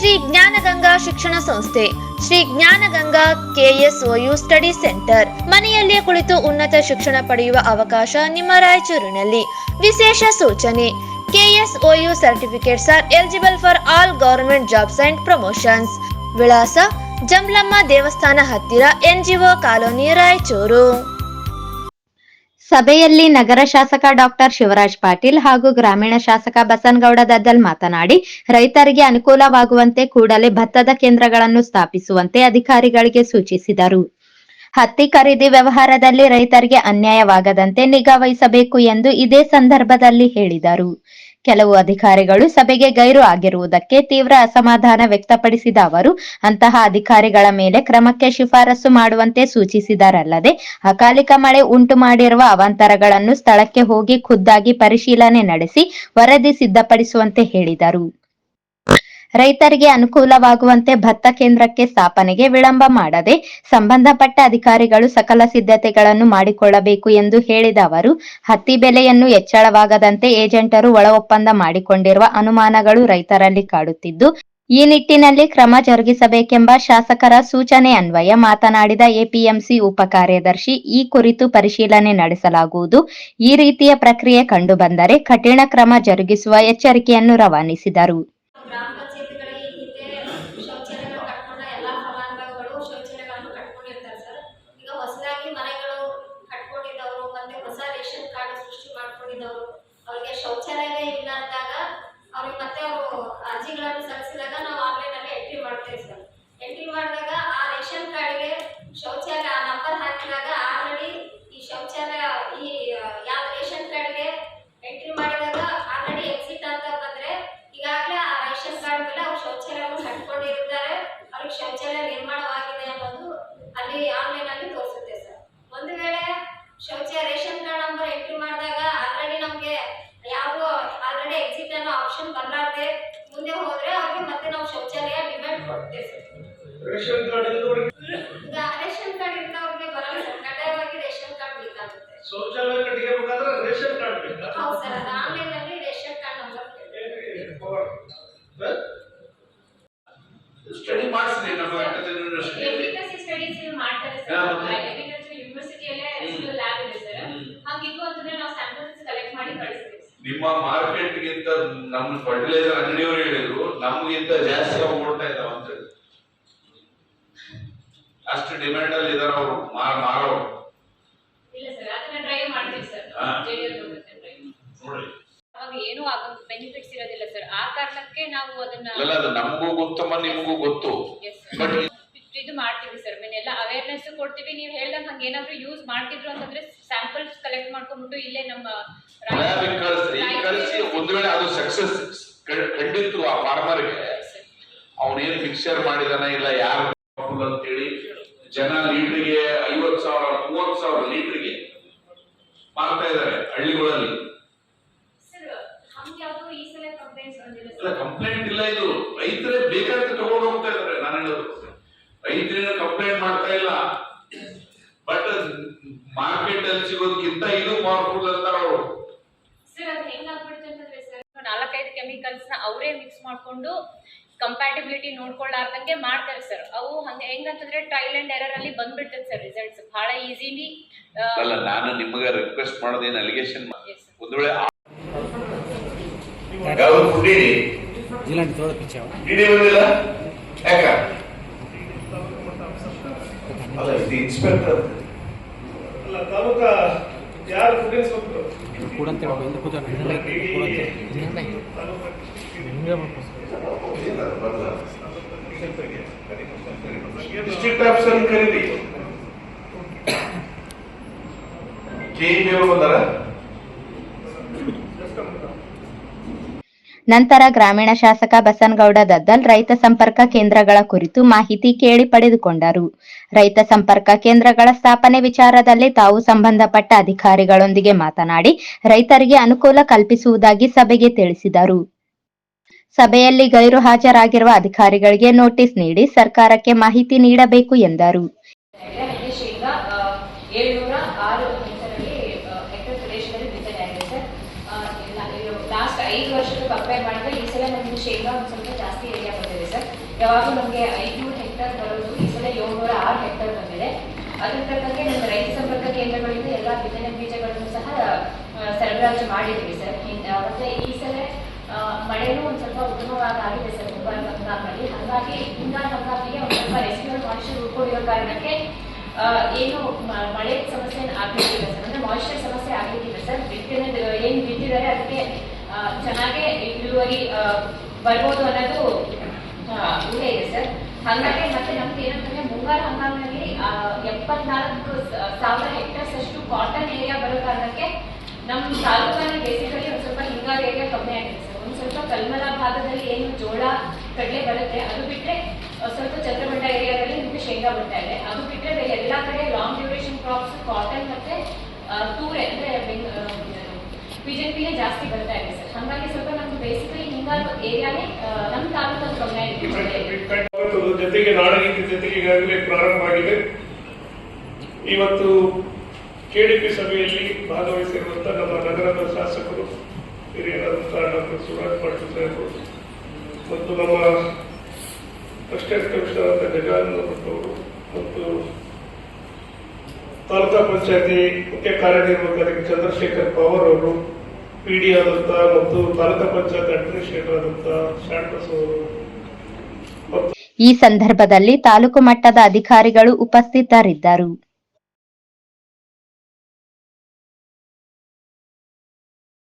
ಶ್ರೀ ಜ್ಞಾನಗಂಗಾ ಶಿಕ್ಷಣ ಸಂಸ್ಥೆ, Shri Jnanaganga KSOU study centre. ಮನೆಯಲ್ಲಿಯೇ ಕುಳಿತು ಉನ್ನತ ಶಿಕ್ಷಣ ಪಡೆಯುವ ಅವಕಾಶ ನಿಮ್ಮ ರಾಯಚೂರಿನಲ್ಲಿ. ವಿಶೇಷ ಸೂಚನೆ, KSOU certificates are eligible for all government jobs and promotions. ವಿಳಾಸ ಜಮ್ಲಮ್ಮ ದೇವಸ್ಥಾನ ಹತ್ತಿರ, ಎನ್ಜಿಒ ಕಾಲೋನಿ ರಾಯಚೂರು. ಸಭೆಯಲ್ಲಿ ನಗರ ಶಾಸಕ ಡಾಕ್ಟರ್ ಶಿವರಾಜ್ ಪಾಟೀಲ್ ಹಾಗೂ ಗ್ರಾಮೀಣ ಶಾಸಕ ಬಸನಗೌಡ ದದ್ದಲ್ ಮಾತನಾಡಿ, ರೈತರಿಗೆ ಅನುಕೂಲವಾಗುವಂತೆ ಕೂಡಲೇ ಭತ್ತದ ಕೇಂದ್ರಗಳನ್ನು ಸ್ಥಾಪಿಸುವಂತೆ ಅಧಿಕಾರಿಗಳಿಗೆ ಸೂಚಿಸಿದರು. ಹತ್ತಿ ಖರೀದಿ ವ್ಯವಹಾರದಲ್ಲಿ ರೈತರಿಗೆ ಅನ್ಯಾಯವಾಗದಂತೆ ನಿಗಾ ಎಂದು ಇದೇ ಸಂದರ್ಭದಲ್ಲಿ ಹೇಳಿದರು. ಕೆಲವು ಅಧಿಕಾರಿಗಳು ಸಭೆಗೆ ಗೈರು ಆಗಿರುವುದಕ್ಕೆ ತೀವ್ರ ಅಸಮಾಧಾನ ವ್ಯಕ್ತಪಡಿಸಿದ ಅವರು, ಅಂತಹ ಅಧಿಕಾರಿಗಳ ಮೇಲೆ ಕ್ರಮಕ್ಕೆ ಶಿಫಾರಸು ಮಾಡುವಂತೆ ಸೂಚಿಸಿದರಲ್ಲದೆ, ಅಕಾಲಿಕ ಮಳೆ ಉಂಟು ಮಾಡಿರುವ ಅವಾಂತರಗಳನ್ನು ಸ್ಥಳಕ್ಕೆ ಹೋಗಿ ಖುದ್ದಾಗಿ ಪರಿಶೀಲನೆ ನಡೆಸಿ ವರದಿ ಸಿದ್ಧಪಡಿಸುವಂತೆ ಹೇಳಿದರು. ರೈತರಿಗೆ ಅನುಕೂಲವಾಗುವಂತೆ ಭತ್ತ ಕೇಂದ್ರಕ್ಕೆ ಸ್ಥಾಪನೆಗೆ ವಿಳಂಬ ಮಾಡದೆ ಸಂಬಂಧಪಟ್ಟ ಅಧಿಕಾರಿಗಳು ಸಕಲ ಸಿದ್ಧತೆಗಳನ್ನು ಮಾಡಿಕೊಳ್ಳಬೇಕು ಎಂದು ಹೇಳಿದ ಅವರು, ಹತ್ತಿ ಬೆಲೆಯನ್ನು ಹೆಚ್ಚಳವಾಗದಂತೆ ಏಜೆಂಟರು ಒಳ ಒಪ್ಪಂದ ಮಾಡಿಕೊಂಡಿರುವ ಅನುಮಾನಗಳು ರೈತರಲ್ಲಿ ಕಾಡುತ್ತಿದ್ದು, ಈ ನಿಟ್ಟಿನಲ್ಲಿ ಕ್ರಮ ಜರುಗಿಸಬೇಕೆಂಬ ಶಾಸಕರ ಸೂಚನೆ ಅನ್ವಯ ಮಾತನಾಡಿದ ಎಪಿಎಂಸಿ ಉಪ ಕಾರ್ಯದರ್ಶಿ, ಈ ಕುರಿತು ಪರಿಶೀಲನೆ ನಡೆಸಲಾಗುವುದು. ಈ ರೀತಿಯ ಪ್ರಕ್ರಿಯೆ ಕಂಡುಬಂದರೆ ಕಠಿಣ ಕ್ರಮ ಜರುಗಿಸುವ ಎಚ್ಚರಿಕೆಯನ್ನು ರವಾನಿಸಿದರು. ಅವರಿಗೆ ಶೌಚಾಲಯ ಇಲ್ಲ ಅಂದಾಗ ಅವ್ರಿಗೆ ಮತ್ತೆ ಅವರು ಅರ್ಜಿಗಳನ್ನು ಸಲ್ಲಿಸಿದಾಗ ನಾವು ಆನ್ಲೈನಲ್ಲಿ ಎಂಟ್ರಿ ಮಾಡ್ತೇವೆ ಸರ್ ಎಂಟ್ರಿ ಮಾಡಿದಾಗ ಆ ರೇಷನ್ ಕಾರ್ಡ್ಗೆ ಶೌಚಾಲಯ ಆ ನಂಬರ್ ಹಾಕಿದಾಗ ಆಲ್ರೆಡಿ ಈ ಶೌಚಾಲಯ ಈ ಯಾವ ರೇಷನ್ ಕಾರ್ಡ್ಗೆ ಎಂಟ್ರಿ ಮಾಡಿದಾಗ ಆಲ್ರೆಡಿ ಎಕ್ಸಿಟ್ ಅಂತ ಬಂದ್ರೆ ಈಗಾಗಲೇ ಆ ರೇಷನ್ ಕಾರ್ಡ್ ಮೇಲೆ ಅವ್ರು ಶೌಚಾಲಯವನ್ನು ಕಟ್ಕೊಂಡಿರ್ತಾರೆ ಅವ್ರಿಗೆ ಶೌಚಾಲಯ ನಿರ್ಮಾಣವಾಗಿದೆ ಅನ್ನೋದು ಅಲ್ಲಿ ಆನ್ಲೈನ್ ಅಲ್ಲಿ ತೋರಿಸುತ್ತೆ ಸರ್ ಒಂದು ವೇಳೆ ಶೌಚಾಲಯ ರೇಷನ್ ಕಾರ್ಡ್ ನಂಬರ್ ಎಂಟ್ರಿ ಮಾಡಿದಾಗ ಆಲ್ರೆಡಿ ನಮಗೆ ಯಾವುದು ಆಲ್ರೆಡಿ ಎಕ್ಸಿಟ್ ಅನ್ನೋ ಆಪ್ಷನ್ ಬರಲಾರ್ದೆ ಮುಂದೆ ಹೋದ್ರೆ ಅವ್ರಿಗೆ ಮತ್ತೆ ನಾವು ಶೌಚಾಲಯ ಡಿಮ್ಯಾಂಡ್ ಕೊಡ್ತೇವೆ ಸರ್ ರೇಷನ್ ಕಾರ್ಡ್ ಇದ್ದವರಿಗೆ ಈಗ ರೇಷನ್ ಕಾರ್ಡ್ ಇದ್ದವ್ರಿಗೆ ಬರಲ್ಲ ಕಡ್ಡಾಯವಾಗಿ ರೇಷನ್ ಕಾರ್ಡ್ ಬೇಕಾಗುತ್ತೆ. ಶೌಚಾಲಯ ಕಟ್ಟಿಗೆಬೇಕಾದ್ರೆ ರೇಷನ್ ಕಾರ್ಡ್ ಬೇಕಾ? ಹೌದು ಸರ್ ಅದು ಆನ್ಲೈನ್ ಅಲ್ಲಿ ರೇಷನ್ ಕಾರ್ಡ್ ನಂಬರ್ ಸ್ಟಡಿ ಮಾಡಿಸಿದೆ ನಮ್ಮ ಅಗ್ರಿಕಲ್ಚರ್ ಯೂನಿವರ್ಸಿಟಿಯಲ್ಲಿ ಎಫಿಕಸಿ ಸ್ಟಡೀಸ್ ಮಾಡ್ತಾರೆ ಸರ್? ಅಗ್ರಿಕಲ್ಚರ್ ಯೂನಿವರ್ಸಿಟಿಯಲ್ಲೇ ಲ್ಯಾಬ್ ಇದೆ ಸರ್. ಹಂಗಿದ್ದು ಅಂತಂದ್ರೆ ನಾವು ಸ್ಯಾಂಪಲ್ಸ್ ಕಲೆಕ್ಟ್ ಮಾಡಿ ಕಳಿಸ್ತೀವಿ ನಿಮ್ಮ ಮಾರ್ಕೆಟ್ಗಿಂತ ನಮ್ಮ ಫರ್ಟಿಲೈಸರ್ ಅಂಗಡಿಯವರು ಹೇಳಿದ್ರು ನಮಗಿಂತ ಜಾಸ್ತಿ ಅವ್ರು ಕೊಡ್ತಾ ಇದ್ದಾವ ಅಂತ. ಅಷ್ಟು ಡಿಮ್ಯಾಂಡ್ ಅಲ್ಲಿ ಇದಾರೆ ಅವರು. ಮಾರೋ ಇಲ್ಲ ಸರ್ ಅದನ್ನ ಮಾಡ್ತೀವಿ ಸರ್. ಅವಾಗ ಏನೂ ಆಗ ಬೆನಿಫಿಟ್ಸ್ ಇರೋದಿಲ್ಲ ಸರ್. ಆ ಕಾರಣಕ್ಕೆ ನಾವು ಅದನ್ನ ಅದು ನಮಗೂ ಗೊತ್ತಮ್ಮ ನಿಮಗೂ ಗೊತ್ತು. ಬಟ್ ಇದು ಮಾಡ್ತೀವಿ ಸರ್. ಎಲ್ಲ ಅವೇರ್ನೆಸ್ ಕೊಡ್ತೀವಿ. ನೀವು ಹೇಳ್ದಂಗೆ ಹಂಗೆ ಏನಾದ್ರು ಯೂಸ್ ಮಾಡ್ತಿದ್ರು ಅಂತಂದ್ರೆ ಸ್ಯಾಂಪಲ್ಸ್ ಕಲೆಕ್ಟ್ ಮಾಡ್ಕೊಂಡ್ಬಿಟ್ಟು ಇಲ್ಲೇ ನಮ್ಮ ಕಳಿಸಿ ಒಂದ್ ವೇಳೆ ಅದು ಸಕ್ಸಸ್ ಕಂಡಿತ್ತು ಆ ಫಾರ್ಮರ್ಗೆ ಅವನೇನ್ ಮಿಕ್ಸರ್ ಮಾಡಿದಾನ ಇಲ್ಲ ಯಾರು ಅಂತೇಳಿ ಜನ ಲೀಟ್ರಿಗೆ ಐವತ್ ಸಾವಿರ ಮೂವತ್ ಸಾವಿರ ಲೀಟ್ರಿಗೆ ಮಾಡ್ತಾ ಇದ್ದಾರೆ ಹಳ್ಳಿಗಳಲ್ಲಿ. ಕಂಪ್ಲೇಂಟ್ ಇಲ್ಲ ಇದು. ರೈತರೇ ಬೇಕಂತ ತಗೊಂಡು ಹೋಗ್ತಾ ಇದಾರೆ ನಾನು ಹೇಳೋದು ರೈತರೇನು ಕಂಪ್ಲೇಂಟ್ ಮಾಡ್ತಾ ಇಲ್ಲ. ಬಟ್ ಮಾರ್ಕೆಟ್ ಅಲ್ಲಿ ಸಿಗೋದಕ್ಕಿಂತ ಇದು ಪವರ್ಫುಲ್ ಅಂತಾರ ಅವರು. ನಾಲ್ಕೈದು ಕೆಮಿಕಲ್ಸ್ನ ಅವರೇ ಮಿಕ್ಸ್ ಮಾಡ್ಕೊಂಡು ರೆಸ್ಪಾನ್ಸಿಬಿಲಿಟಿ ನೋಡ್ಕೊಳ್ಳಾರ್ದಂಗೆ ಮಾಡ್ತಾರೆ ಸರ್ ಅವು ಹಂಗೆ ಹೆಂಗಂತಂದ್ರೆ ಟ್ರೈಲ್ ಅಂಡ್ ಎರರ್ ಅಲ್ಲಿ ಬಂದ್ಬಿಡ್ತದೆ ಸರ್ ರಿಸಲ್ಟ್ಸ್ ಬಹಳ ಈಸಿಲಿ ಅಲ್ಲ ನಾನು ನಿಮಗೆ ರಿಕ್ವೆಸ್ಟ್ ಮಾಡೋದೇನು ಅಲಿಗೇಷನ್ ಒಂದು ವೇಳೆ ಇನ್ಸ್ಪೆಕ್ಟರ್ ಅಲ್ಲ ತಾಲೂಕಾ ಯಾರು ಕೂಡ ಅಂತ ಹೇಳಿ ಹಿಂದೆ ಕೂತ ಕೂಡ ಡಿಸ್ಟ್ರಿಕ್ಟ್ ಆಫೀಸರ್ ಕರೀರಿ ಕೆ ಅವರು ಬಂದಾರ ನಂತರ ಗ್ರಾಮೀಣ ಶಾಸಕ ಬಸನಗೌಡ ದದ್ದಲ್ ರೈತ ಸಂಪರ್ಕ ಕೇಂದ್ರಗಳ ಕುರಿತು ಮಾಹಿತಿ ಕೇಳಿ ಪಡೆದುಕೊಂಡರು. ರೈತ ಸಂಪರ್ಕ ಕೇಂದ್ರಗಳ ಸ್ಥಾಪನೆ ವಿಚಾರದಲ್ಲಿ ತಾವು ಸಂಬಂಧಪಟ್ಟ ಅಧಿಕಾರಿಗಳೊಂದಿಗೆ ಮಾತನಾಡಿ, ರೈತರಿಗೆ ಅನುಕೂಲ ಕಲ್ಪಿಸುವುದಾಗಿ ಸಭೆಗೆ ತಿಳಿಸಿದರು. ಸಭೆಯಲ್ಲಿ ಗೈರು ಹಾಜರಾಗಿರುವ ಅಧಿಕಾರಿಗಳಿಗೆ ನೋಟಿಸ್ ನೀಡಿ ಸರ್ಕಾರಕ್ಕೆ ಮಾಹಿತಿ ನೀಡಬೇಕು ಎಂದರು ಇಲ್ಲಿ ಶೇಂಗಾ ಏಳ್ನೂರ ಆರು ಹೆಕ್ಟರಲ್ಲಿ ಹೆಕ್ಟರ್ ಪ್ರದೇಶದಲ್ಲಿ ಬಿತ್ತನೆ ಆಗಿದೆ ಸರ್ ಲಾಸ್ಟ್ ಐದು ವರ್ಷಕ್ಕೆ ಕಂಪೇರ್ ಮಾಡಿದ್ರೆ ಈ ಸಲ ನಮಗೆ ಶೇಂಗಾ ಒಂದು ಸ್ವಲ್ಪ ಜಾಸ್ತಿ ಏರಿಯಾ ಬಂದಿದೆ ಸರ್ ಯಾವಾಗೂ ನಮಗೆ ಐನೂರು ಹೆಕ್ಟರ್ ಬರೋದು, ಈ ಸಲ ಏಳ್ನೂರ ಆರು ಹೆಕ್ಟರ್ ಬಂದಿದೆ. ಅದ್ರ ತಕ್ಕಂಗೆ ನಮ್ಮ ರೈತ ಸಂಪರ್ಕ ಕೇಂದ್ರಗಳಿಂದ ಎಲ್ಲ ಬಿತ್ತನೆ ಬೀಜಗಳನ್ನು ಸಹ ಸರಬರಾಜು ಮಾಡಿದ್ದೀವಿ ಸರ್. ಮತ್ತೆ ಈ ಸಲ ಮಳೆನೂ ಒಂದು ಸ್ವಲ್ಪ ಉತ್ತಮವಾಗಿ ಆಗಿದೆ ಸರ್. ಮುಂಗಾರು ಹಂಗಾಮಲ್ಲಿ ಹಾಗಾಗಿ ಹಿಂಗಾರು ಹಂಗಾಮಿಗೆ ಒಂದು ಸ್ವಲ್ಪ ರೆಸ್ಕ್ಯೂ ಮಾಯಿಶ್ಚರ್ ಉಳ್ಕೊಂಡಿರೋ ಕಾರಣಕ್ಕೆ ಏನು ಮಳೆ ಸಮಸ್ಯೆ ಆಗ್ಲಿಕ್ಕಿಲ್ಲ ಸರ್. ಅಂದ್ರೆ ಮಾಯಿಶ್ಚರ್ ಸಮಸ್ಯೆ ಆಗ್ಲಿಕ್ಕಿಲ್ಲ ಸರ್. ಬಿತ್ತನೆ, ಏನು ಬಿತ್ತಿದ್ದಾರೆ ಅದಕ್ಕೆ ಚೆನ್ನಾಗೆ ಇಳುವರಿ ಬರ್ಬೋದು ಅನ್ನೋದು ಊಹೆ ಇದೆ ಸರ್. ಹಾಗಾಗಿ ಮತ್ತೆ ನಮ್ಗೆ ಏನಂತಂದ್ರೆ ಮುಂಗಾರು ಹಂಗಾಮಿನಲ್ಲಿ ಎಪ್ಪತ್ನಾಲ್ಕು ಸಾವಿರ ಹೆಕ್ಟರ್ಸ್ ಅಷ್ಟು ಕಾಟನ್ ಏರಿಯಾ ಬರೋ ಕಾರಣಕ್ಕೆ ನಮ್ಮ ತಾಲೂಕಲ್ಲಿ ಬೇಸಿಕಲಿ ಒಂದು ಸ್ವಲ್ಪ ಹಿಂಗಾರು ಏರಿಯಾ ಕಮ್ಮಿ ಆಗಿದೆ ಸರ್. ಒಂದು ಸ್ವಲ್ಪ ಕಲ್ಮಲ ಭಾಗದಲ್ಲಿ ಏನು ಜೋಳ, ಕಡಲೆ ಬರುತ್ತೆ, ಅದು ಬಿಟ್ಟರೆ ಸ್ವಲ್ಪ ಚಂದ್ರಮಂಡ ಏರಿಯಾದಲ್ಲಿ ನಿಮಗೆ ಶೇಂಗಾ ಬರ್ತಾ ಇದೆ. ಅದು ಬಿಟ್ಟರೆ ಎಲ್ಲ ಕಡೆ ಲಾಂಗ್ ಡ್ಯೂರೇಷನ್ ಕ್ರಾಪ್ಸ್ ಕಾಟನ್ ಮತ್ತೆ ಆ, ತೂರೆ ಅಂದ್ರೆ ಬೆಂಗ್- ಆ, ಪಿನೇ ಜಾಸ್ತಿ ಬರ್ತಾ ಇದೆ ಸರ್. ಹಾಗಾಗಿ ಸ್ವಲ್ಪ ನಮ್ದು ಬೇಸಿಕಲಿ ಹಿಂಗಾರು ಏರಿಯಾನೇ ನಮ್ಮ ಆಗಿದೆ ಇವತ್ತು ಜೊತೆಗೆ ನಾಡಗೀತಿ ಜೊತೆಗೆ ಈಗಾಗಲೇ ಪ್ರಾರಂಭ ಆಗಿದೆ. ಇವತ್ತು ಕೆಡಿಪಿ ಸಭೆಯಲ್ಲಿ ಭಾಗವಹಿಸಿರುವಂತ ನಮ್ಮ ನಗರದ ಶಾಸಕರು ಹಿರಿಯರಾದಂತಹ ಡಾಕ್ಟರ್ ಸುರಾಜ್ ಪಾಟೀಲ್ ಸಾಹೇಬರು ಮತ್ತು ನಮ್ಮ ಅಷ್ಟೇ ಕಮಿಷನರ್ ಆದ ಗಜಾನನ ಭಟ್ ಅವರು ಮತ್ತು ತಾಲೂಕಾ ಪಂಚಾಯತಿ ಮುಖ್ಯ ಕಾರ್ಯನಿರ್ವಾಹಕ ಚಂದ್ರಶೇಖರ್ ಪವಾರ್ ಅವರು ಪಿ ಡಿ ಆದಂತ ಮತ್ತು ತಾಲೂಕಾ ಪಂಚಾಯತ್ ಅಡ್ಮಿನಿಸ್ಟ್ರೇಟರ್ ಆದಂತ ಶಾಂತಸ್ ಅವರು. ಈ ಸಂದರ್ಭದಲ್ಲಿ ತಾಲೂಕು ಮಟ್ಟದ ಅಧಿಕಾರಿಗಳು ಉಪಸ್ಥಿತರಿದ್ದರು.